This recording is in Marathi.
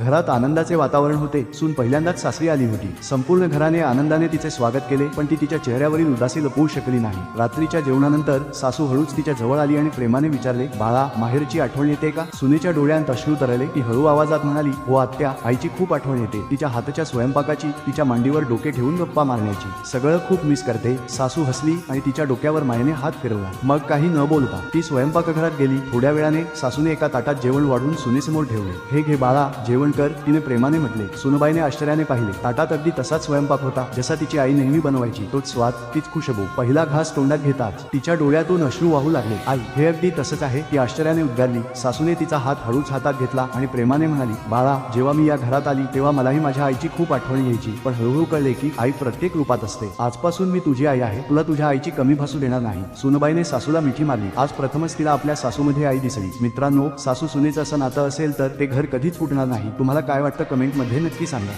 घरात आनंदाचे वातावरण होते. सून पहिल्यांदाच सासरी आली होती. संपूर्ण घराने आनंदाने तिचे स्वागत केले पण ती तिच्या चेहऱ्यावरील उदासी लपवू शकली नाही. रात्रीच्या जेवणानंतर सासू हळूच तिच्या जवळ आली आणि प्रेमाने विचारले बाळा माहेरची आठवण येते का? सुनेच्या डोळ्यांत अश्रू तरले ती हळू आवाजात म्हणाली हो आत्या आईची खूप आठवण येते. तिच्या हाताच्या स्वयंपाकाची तिच्या मांडीवर डोके ठेवून गप्पा मारण्याची. सगळं खूप मिस करते. सासू हसली आणि तिच्या डोक्यावर मायेने हात फिरवला. मग काही न बोलता ती स्वयंपाकघरात गेली. थोड्या वेळाने सासूने एका ताटात जेवण वाढून सुनेसमोर ठेवले. हे घे बाळा जेवण कर तिने प्रेमाने म्हटले सुनबाईने आश्चर्याने पाहिले. ताटात अगदी तसाच स्वयंपाक होता जसा तिची आई नेहमी बनवायची. तोच स्वाद तीच खुशबू. पहिला घास तोंडात घेताच तिच्या डोळ्यातून अश्रू वाहू लागले. आई हे अगदी तसंच आहे. ती आश्चर्याने उद्गारली. सासूने तिचा हात हळूच हातात घेतला आणि प्रेमाने म्हणाली बाळा जेव्हा मी या घरात आली तेव्हा मलाही माझ्या आईची खूप आठवण यायची. पण हळूहळू कळले की आई प्रत्येक रूपात असते. आजपासून मी तुझी आई आहे. तुला तुझ्या आईची कमी भासू देणार नाही. सुनबाईने सासूला मिठी मारली. आज प्रथमच तिला आपल्या सासूमध्ये आई दिसली. मित्रांनो सासू सुनेचं असं नातं असेल तर ते घर कधीच फुटणार नाही. तुम्हाला काय वाटतं कमेंटमध्ये नक्की सांगा.